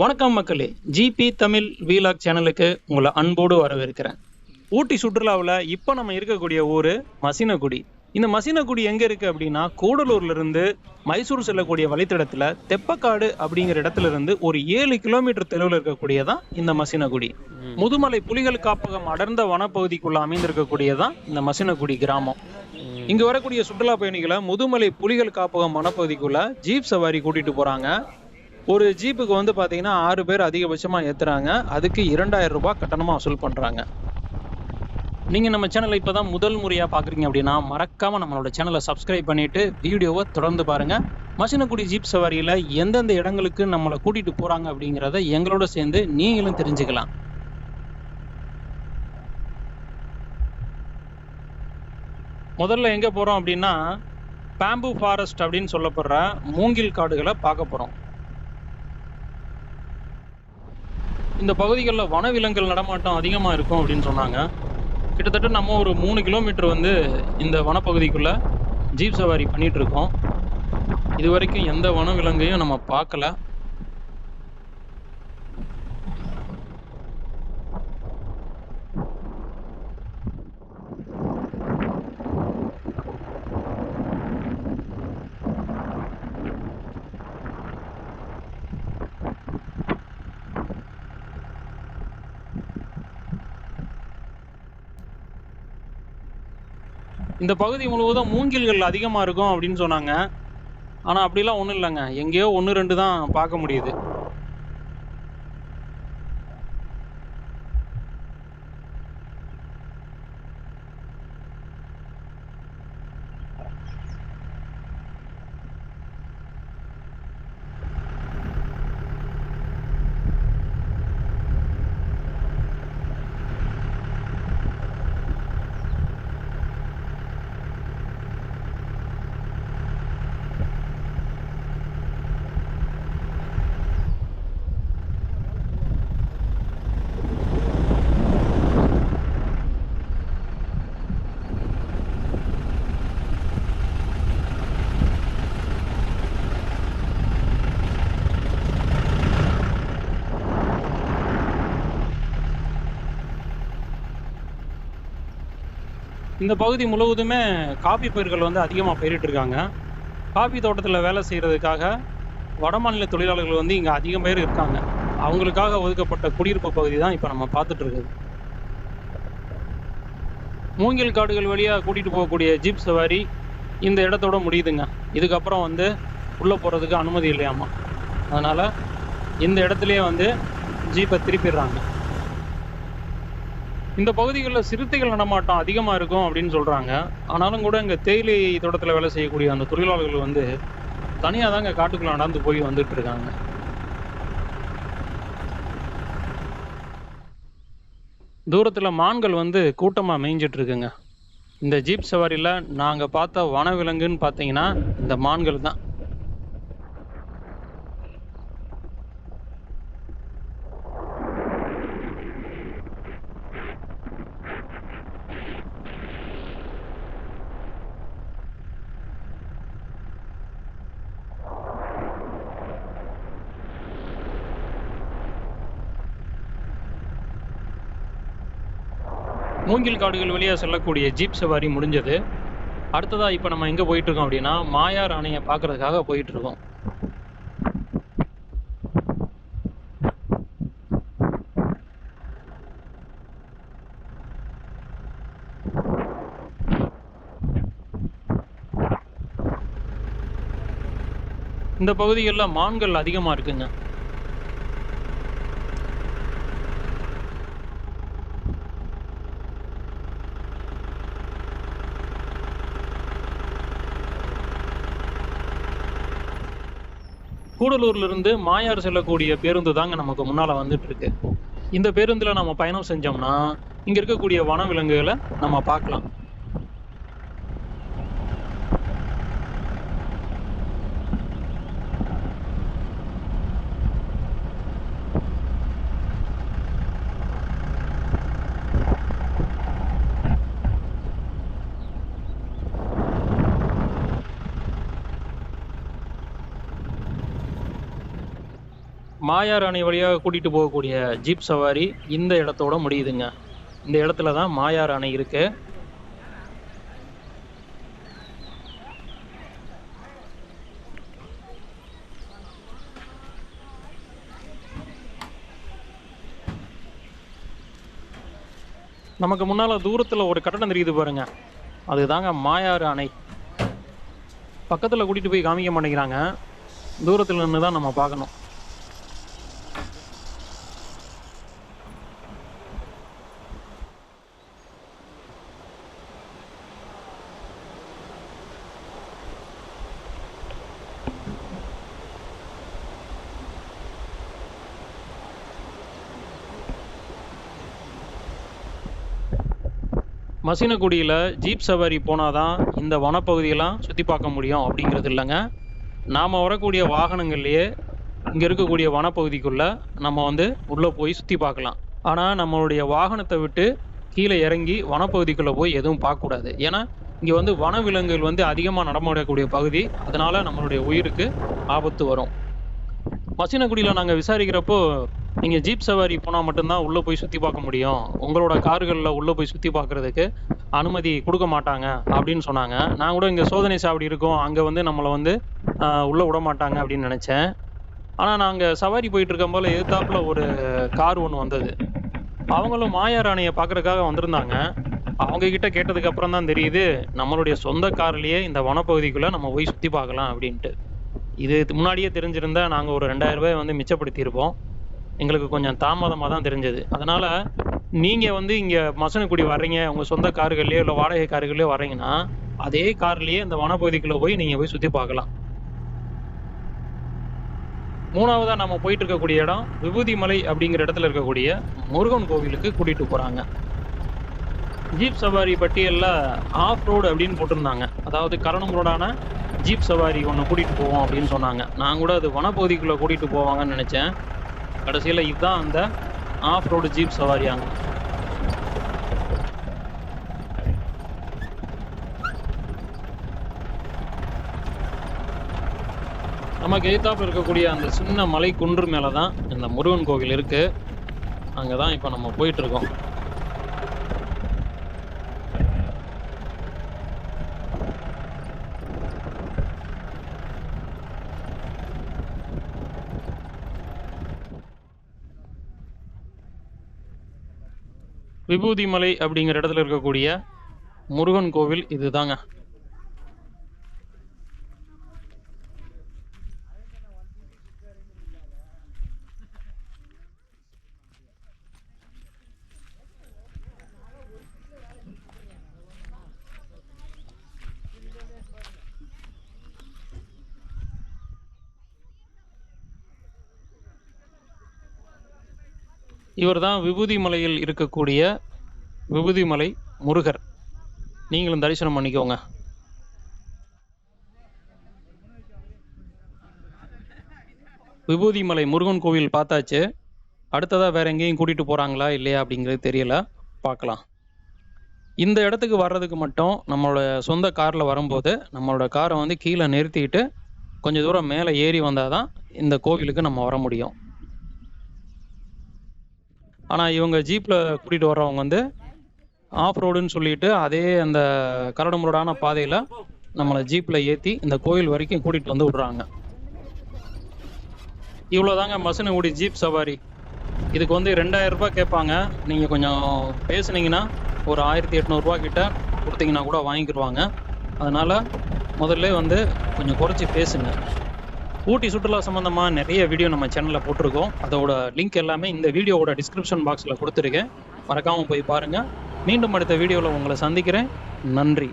வணக்கம் மக்களே. GB Tamil vlog சேனலுக்கு உங்களை அன்போடு வரவேற்கிறேன். ஊட்டி சுற்றுலாவில் இப்போ நம்ம இருக்கக்கூடிய ஊர் மசினகுடி. இந்த மசினகுடி எங்கே இருக்குது அப்படின்னா கூடலூர்ல இருந்து மைசூர் செல்லக்கூடிய வழித்தடத்தில் தெப்பக்காடு அப்படிங்கிற இடத்துல இருந்து ஒரு ஏழு கிலோமீட்டர் தெருவில் இருக்கக்கூடியதான் இந்த மசினகுடி. முதுமலை புலிகள் காப்பகம் அடர்ந்த வனப்பகுதிக்குள்ள அமைந்திருக்கக்கூடியதான் இந்த மசினகுடி கிராமம். இங்க வரக்கூடிய சுற்றுலா பயணிகளை முதுமலை புலிகள் காப்பகம் வனப்பகுதிக்குள்ள ஜீப் சவாரி கூட்டிட்டு போறாங்க. ஒரு ஜீப்புக்கு வந்து பாத்தீங்கன்னா ஆறு பேர் அதிகபட்சமா ஏத்துறாங்க. அதுக்கு இரண்டாயிரம் ரூபாய் கட்டணமா வசூல் பண்றாங்க. நீங்க நம்ம சேனலை இப்பதான் முதல் முறையா பாக்குறீங்க அப்படின்னா மறக்காம நம்மளோட சேனலை சப்ஸ்கிரைப் பண்ணிட்டு வீடியோவை தொடர்ந்து பாருங்க. மசினக்குடி ஜீப் சவாரியில எந்தெந்த இடங்களுக்கு நம்மளை கூட்டிட்டு போறாங்க அப்படிங்கிறத எங்களோட சேர்ந்து நீங்களும் தெரிஞ்சுக்கலாம். முதல்ல எங்க போறோம் அப்படின்னா பேம்பு ஃபாரஸ்ட் அப்படின்னு சொல்லப்படுற மூங்கில் காடுகளை பார்க்க போறோம். இந்த பகுதிகளில் வனவிலங்குகள் நடமாட்டம் அதிகமாக இருக்கும் அப்படின்னு சொன்னாங்க. கிட்டத்தட்ட நம்ம ஒரு மூணு கிலோமீட்டர் வந்து இந்த வனப்பகுதிக்குள்ளே ஜீப் சவாரி பண்ணிகிட்ருக்கோம் இது வரைக்கும் எந்த வனவிலங்கையும் நம்ம பார்க்கல. இந்த பகுதி முழுவதும் மூங்கில்கள் அதிகமாக இருக்கும் அப்படின்னு சொன்னாங்க. ஆனால் அப்படிலாம் ஒன்றும் இல்லைங்க. எங்கேயோ ஒன்று ரெண்டு தான் பார்க்க முடியுது. இந்த பகுதி முழுவதுமே காபி பயிர்கள் வந்து அதிகமாக பயிரிட்டு இருக்காங்க. காபி தோட்டத்தில் வேலை செய்கிறதுக்காக வடமாநில தொழிலாளர்கள் வந்து இங்கே அதிகம் பேர் இருக்காங்க. அவங்களுக்காக ஒதுக்கப்பட்ட குடியிருப்பு பகுதி தான் இப்போ நம்ம பார்த்துட்டு இருக்குது மூங்கில் காடுகள் வழியாக கூட்டிகிட்டு போகக்கூடிய ஜீப் சவாரி இந்த இடத்தோட முடியுதுங்க. இதுக்கப்புறம் வந்து உள்ளே போகிறதுக்கு அனுமதி இல்லையாமா. அதனால் இந்த இடத்துலையே வந்து ஜீப்பை திருப்பிடுறாங்க. இந்த பகுதிகளில் சிறுத்தைகள் நடமாட்டம் அதிகமாக இருக்கும் அப்படின்னு சொல்கிறாங்க ஆனாலும் கூட இங்கே தேயிலை தோட்டத்தில் வேலை செய்யக்கூடிய அந்த தொழிலாளர்கள் வந்து தனியாக தாங்க காட்டுக்குள்ளே நடந்து போய் வந்துட்டு இருக்காங்க. தூரத்தில் மான்கள் வந்து கூட்டமாக மேய்ஞ்சிட்டு இருக்குங்க. இந்த ஜீப் சவாரியில் நாங்கள் பார்த்த வனவிலங்குன்னு பார்த்தீங்கன்னா இந்த மான்கள் தான். மூங்கில் காடுகள் வழியாக செல்லக்கூடிய ஜீப் சவாரி முடிஞ்சது. அடுத்ததாக இப்போ நம்ம எங்கே போயிட்டுருக்கோம் அப்படின்னா மாயார் அணையை பார்க்கறதுக்காக போயிட்டுருக்கோம். இந்த பகுதிகளில் மான்கள் அதிகமாக இருக்குங்க. கூடலூர்ல இருந்து மாயார் செல்லக்கூடிய பேருந்து தாங்க நமக்கு முன்னால வந்துட்டு இருக்கு இந்த பேருந்துல நம்ம பயணம் செஞ்சோம்னா இங்க இருக்கக்கூடிய வனவிலங்குகளை நம்ம பார்க்கலாம். மாயார் அணை வழியாக கூட்டிகிட்டு போகக்கூடிய ஜீப் சவாரி இந்த இடத்தோட முடியுதுங்க. இந்த இடத்துல தான் மாயார் அணை இருக்கு. நமக்கு முன்னால தூரத்துல ஒரு கட்டடம் தெரியுது பாருங்க. அதுதாங்க மாயாறு அணை பக்கத்துல கூட்டிட்டு போய் காமிக்க மாட்டேங்கிறாங்க. தூரத்துல நின்று தான் நம்ம பார்க்கணும். மசினகுடியில் ஜீப் சவாரி போனால் தான் இந்த வனப்பகுதியெல்லாம் சுற்றி பார்க்க முடியும் அப்படிங்கிறது இல்லைங்க. நாம் வரக்கூடிய வாகனங்கள்லேயே இங்கே இருக்கக்கூடிய வனப்பகுதிக்குள்ளே நம்ம வந்து உள்ளே போய் சுற்றி பார்க்கலாம். ஆனால் நம்மளுடைய வாகனத்தை விட்டு கீழே இறங்கி வனப்பகுதிக்குள்ளே போய் எதுவும் பார்க்கக்கூடாது. ஏன்னா இங்கே வந்து வனவிலங்குகள் வந்து அதிகமாக நடமாடக்கூடிய பகுதி. அதனால் நம்மளுடைய உயிருக்கு ஆபத்து வரும். மசினகுடியில் நாங்கள் விசாரிக்கிறப்போ நீங்கள் ஜீப் சவாரி போனால் மட்டும்தான் உள்ளே போய் சுற்றி பார்க்க முடியும். உங்களோட கார்களில் உள்ளே போய் சுற்றி பார்க்குறதுக்கு அனுமதி கொடுக்க மாட்டாங்க அப்படின்னு சொன்னாங்க. நான் கூட இங்கே சோதனை சாவடி இருக்கோம். அங்கே வந்து நம்மளை வந்து உள்ளே விட மாட்டாங்க அப்படின்னு நினச்சேன். ஆனால் நாங்கள் சவாரி போயிட்டு இருக்கும் போல எதிர்த்தாப்புல ஒரு கார் ஒன்று வந்தது. அவங்களும் மாயார் அணையை பார்க்கறதுக்காக வந்திருந்தாங்க. அவங்க கிட்ட கேட்டதுக்கு அப்புறம் தான் தெரியுது நம்மளுடைய சொந்த கார்லயே இந்த வனப்பகுதிக்குள்ள நம்ம போய் சுற்றி பார்க்கலாம் அப்படின்ட்டு. இது முன்னாடியே தெரிஞ்சிருந்தா நாங்கள் ஒரு ரெண்டாயிரம் ரூபாய் வந்து மிச்சப்படுத்தியிருப்போம். எங்களுக்கு கொஞ்சம் தாமதமாக தான் தெரிஞ்சது. அதனால நீங்கள் வந்து இங்கே மசனக்குடி வர்றீங்க உங்கள் சொந்த கார்கள்லையோ இல்லை வாடகை கார்கள்லையோ வர்றீங்கன்னா அதே கார்லேயே இந்த வனப்பகுதிக்குள்ளே போய் நீங்கள் போய் சுற்றி பார்க்கலாம். மூணாவதா நம்ம போயிட்டு இருக்கக்கூடிய இடம் விபூதி மலை அப்படிங்கிற இடத்துல இருக்கக்கூடிய முருகன் கோவிலுக்கு கூட்டிட்டு போறாங்க. ஜீப் சவாரி பட்டியல்ல ஆஃப் ரோடு அப்படின்னு போட்டிருந்தாங்க. அதாவது கரணம் ரோடான ஜீப் சவாரி ஒன்று கூட்டிட்டு போவோம் அப்படின்னு சொன்னாங்க. நான் கூட அது வனப்பகுதிக்குள்ள கூட்டிட்டு போவாங்கன்னு நினைச்சேன். கடைசியில் இதுதான் அந்த ஆஃப் ரோடு ஜீப் சவாரியாங்க நமக்கு எதிர்த்தாப்புல இருக்கக்கூடிய அந்த சின்ன மலை குன்று மேலே தான் இந்த முருகன் கோவில் இருக்குது அங்கே தான் இப்போ நம்ம போயிட்டு விபூதிமலை அப்படிங்கிற இடத்துல இருக்கக்கூடிய முருகன் கோவில் இதுதாங்க. இவர் தான் விபூதி மலையில் இருக்கக்கூடிய விபூதி மலை முருகர். நீங்களும் தரிசனம் பண்ணிக்கோங்க. விபூதி மலை முருகன் கோவில் பார்த்தாச்சு. அடுத்ததாக வேற எங்கேயும் கூட்டிட்டு போறாங்களா இல்லையா அப்படிங்கிறது தெரியல. பார்க்கலாம். இந்த இடத்துக்கு வர்றதுக்கு மட்டும் நம்மளோட சொந்த காரில் வரும்போது நம்மளோட காரை வந்து கீழே நிறுத்திட்டு கொஞ்சம் தூரம் மேலே ஏறி வந்தால் தான் இந்த கோவிலுக்கு நம்ம வர முடியும். ஆனால் இவங்க ஜீப்பில் கூட்டிகிட்டு வர்றவங்க வந்து ஆஃப் ரோடுன்னு சொல்லிட்டு அதே அந்த கரடுமுரடான பாதையில் நம்மளை ஜீப்பில் ஏற்றி இந்த கோயில் வரைக்கும் கூட்டிகிட்டு வந்து விடுறாங்க. இவ்வளோதாங்க மசனகுடி ஜீப் சவாரி. இதுக்கு வந்து ரெண்டாயிரம் ரூபாய் கேட்பாங்க. நீங்கள் கொஞ்சம் பேசுனீங்கன்னா ஒரு ஆயிரத்தி எட்நூறுரூவா கிட்ட கொடுத்தீங்கன்னா கூட வாங்கிக்கிடுவாங்க அதனால் முதல்ல வந்து கொஞ்சம் குறைச்சி பேசுங்க. ஊட்டி சுற்றுலா சம்பந்தமாக நிறைய வீடியோ நம்ம சேனலில் போட்டிருக்கோம். அதோட லிங்க் எல்லாமே இந்த வீடியோவோட டிஸ்கிரிப்ஷன் பாக்ஸில் கொடுத்துருக்கேன். மறக்காமல் போய் பாருங்கள் மீண்டும் அடுத்த வீடியோவில் உங்களை சந்திக்கிறேன். நன்றி.